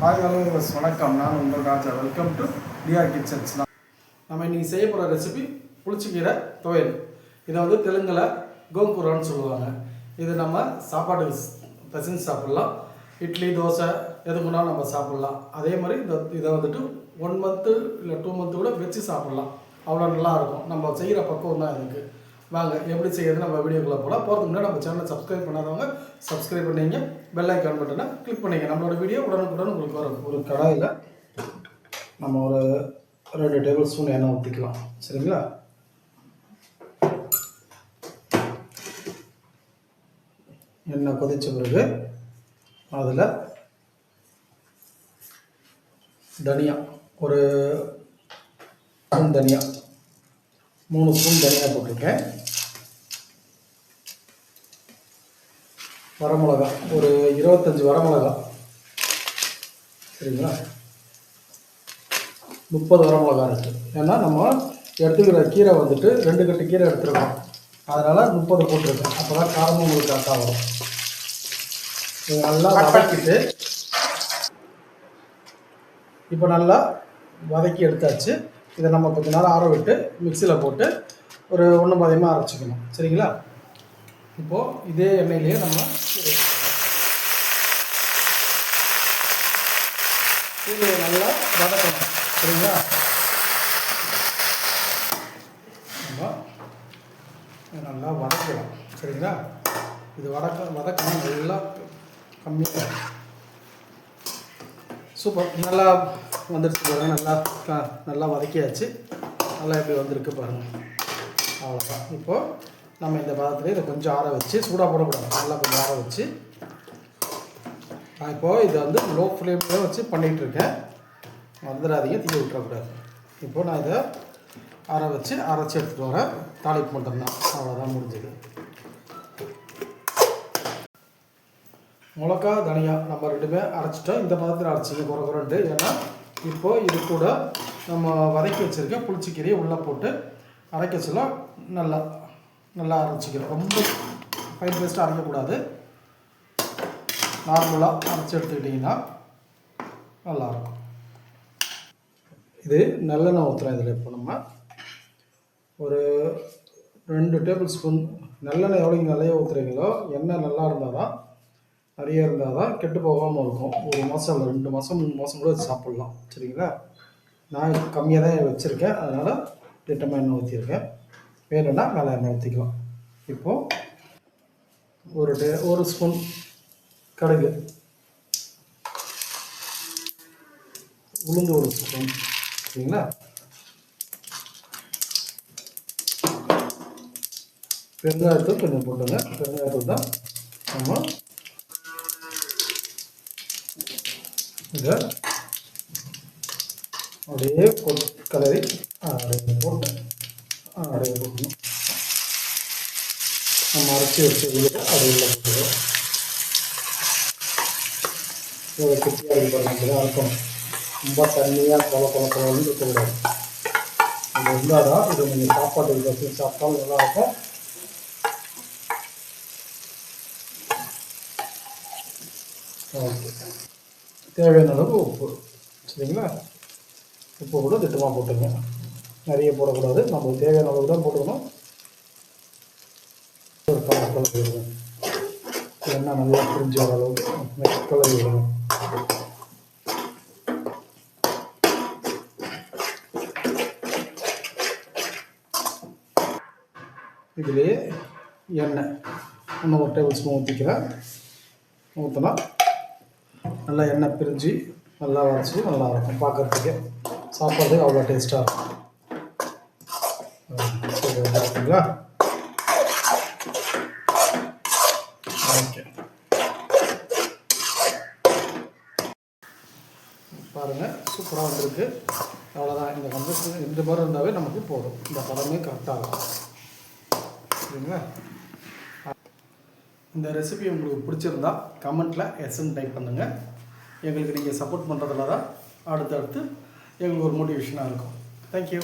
Hi hello வணக்கம். நான் உங்கள் Raja. Welcome to TR kitchens நம்ம இன்னைக்கு செய்ய போகிற ரெசிபி புளிச்சிக்கீரை துவையல். இதை வந்து தெலுங்கில் கோங்குரான்னு சொல்லுவாங்க. இது நம்ம சாப்பாடு ஸ்- சாப்பிட்லாம். இட்லி தோசை எதுக்குனாலும் நம்ம சாப்பிட்லாம். அதே மாதிரி இந்த இதை வந்துட்டு ஒன் மந்த்து இல்லை டூ மந்த்து கூட வச்சு சாப்பிட்லாம். அவ்வளோ நல்லா இருக்கும். நம்ம செய்கிற பக்குவம் தான் இதுக்கு. வாங்க எப்படி செய்யறது நம்ம வீடியோக்குள்ளே போகலாம் போகிறதுக்கு முன்னாடி நம்ம சேனலை சப்ஸ்கிரைப் பண்ணாதவங்க சப்ஸ்கிரைப் பண்ணிங்க பெல் ஐக்கான் பட்டனை கிளிக் பண்ணிங்க. நம்மளோட வீடியோ உடனுக்குடன் உங்களுக்கு வரும். ஒரு கடாயில் நம்ம ஒரு ரெண்டு டேபிள் ஸ்பூன் எண்ணெய் ஊற்றிக்கலாம் சரிங்களா? எண்ணெய் கொதிச்ச பிறகு அதில் தனியா ஒரு தனியா மூணு ஸ்பூன் தனியா போட்டிருக்கேன். வரமிளகா ஒரு இருபத்தஞ்சி வரமிளகா. சரிங்களா? முப்பது வரமிளகா இருக்குது ஏன்னா நம்ம எடுத்துக்கிற கீரை வந்துட்டு ரெண்டு கட்டு கீரை எடுத்துருக்கோம். அதனால் முப்பது போட்டிருக்கேன். அப்போ தான் காரமும் உங்களுக்கு கரெக்டாக வரும். இதை நல்லா வதக்கிட்டு இப்போ நல்லா வதக்கி எடுத்தாச்சு. இதை நம்ம கொஞ்ச நேரம் ஆற விட்டு மிக்சியில் போட்டு ஒரு ஒன்று பாதியமாக அரைச்சிக்கணும். சரிங்களா? இப்போது இதே எண்ணெயிலேயே நம்ம கீரையை நல்லா வதக்கணும். சரிங்களா? நம்ம நல்லா வதக்கலாம். சரிங்களா? இது வதக்க வதக்கணும். நல்லா கம்மியாக சூப்பர். நல்லா வந்துடுச்சு பாருங்கள் நல்லா நல்லா வதக்கியாச்சு. நல்லா எப்படி வந்திருக்கு பாருங்கள் அவ்வளோதான் இப்போது நம்ம இந்த பதத்தில் இதை கொஞ்சம் ஆற வச்சு சூடாக போடக்கூடாது. நல்லா கொஞ்சம் ஆற வச்சு. நான் இப்போது இதை வந்து லோ ஃப்ளேமில் வச்சு பண்ணிகிட்டு இருக்கேன். வந்துடாதீங்க தீ விட்டுறக்கூடாது. இப்போது நான் இதை ஆற வச்சு அரைச்சி எடுத்துகிட்டு வரேன். தாளிப்பு மட்டும்தான். அவ்வளோதான் முடிஞ்சது. மிளகா தனியா நம்ம ரெண்டுமே அரைச்சிட்டோம். இந்த பதத்தில் அரைச்சிங்க குறை குறைண்டு ஏன்னா இப்போ இது கூட நம்ம வதக்கி வச்சுருக்க புளிச்சிக்கீரையை உள்ளே போட்டு அரைக்க சொல்ல நல்லா நல்லா அரைச்சிக்கிறோம். ரொம்ப ஃபைன் பேஸ்ட்டாக அரைக்கக்கூடாது. நார்மலாக அரைச்சி எடுத்துக்கிட்டிங்கன்னா நல்லாயிருக்கும். இது நல்லெண்ணெய் ஊற்றுறோம் இதில் இப்போ நம்ம. ஒரு ரெண்டு டேபிள் ஸ்பூன் நல்லெண்ணெய் எவ்வளோக்கு நிறைய ஊற்றுறீங்களோ எண்ணெய் நல்லா இருந்தால் தான் நிறைய இருந்தால் தான் கெட்டு போகாமல் இருக்கும். ஒரு மாதம் இல்லை ரெண்டு மாதம் மூணு மாதம் கூட சாப்பிட்லாம். சரிங்களா? நான் கம்மியாக தான் வச்சுருக்கேன். அதனால் திட்டமாக எண்ணெய் ஊற்றிருக்கேன் வேணும்னா மேலே எண்ணெய் ஊற்றிக்கலாம் இப்போது ஒரு டே ஒரு ஸ்பூன் கடுகு. உளுந்து ஒரு ஸ்பூன். சரிங்களா? பெருங்காயத்தூள் கொஞ்சம் போட்டுங்க பெருங்காயத்தூள் தான் நம்ம இதை அப்படியே போட்டு கலரி அப்படியே போட்டு அப்படியே போட்டணும் நம்ம அரைச்சி வச்ச அடையில் அப்படியே உள்ள போட்டுக்கிறோம் இவ்வளோ கெட்டியாக இருக்கு பாருங்க இருக்கணும் ரொம்ப தண்ணியாக கொல கொல கொலன்னு இருக்கக்கூடாது. அது இருந்தால் தான் இது நீங்கள் சாப்பாட்டுக்கு வச்சு சாப்பிட்டாலும் நல்லாயிருக்கும். ஓகே. தேவையான அளவு உப்பு. சரிங்களா? உப்பு கூட திட்டமாக போட்டுங்க. நிறைய போடக்கூடாது. நம்மளுக்கு தேவையான அளவு தான் போட்டுக்கணும். ஒரு கலர் கலர் விடுங்க எண்ணெய் நல்லா பிரிஞ்சு வர அளவுக்கு நெக்ஸ்ட் கலர் விடணும் இதுலேயே எண்ணெய். இன்னும் ஒரு டேபிள் ஸ்பூன் ஊற்றிக்கிறேன் ஊற்றினா நல்லா எண்ணெய் பிரிஞ்சு நல்லா வரைச்சி நல்லா இருக்கும் பார்க்குறதுக்கு. சாப்பிட்றதுக்கு அவ்வளோ டேஸ்ட்டாக இருக்கும். ஆ, ஓகே. பாருங்கள் சூப்பராக வந்திருக்கு. அவ்வளோதான் இந்த கம்பஸ் இந்த மாதிரி இருந்தாவே நமக்கு போதும். இந்த பதமே கரெக்டாக இருக்கும். சரிங்களா? இந்த ரெசிபி உங்களுக்கு பிடிச்சிருந்தா கமெண்ட்டில் எஸ்ன்னு டைப் பண்ணுங்கள் எங்களுக்கு நீங்கள் சப்போர்ட் பண்ணுறதுல தான் அடுத்தடுத்து எங்களுக்கு ஒரு மோட்டிவேஷனாக இருக்கும். தேங்க்யூ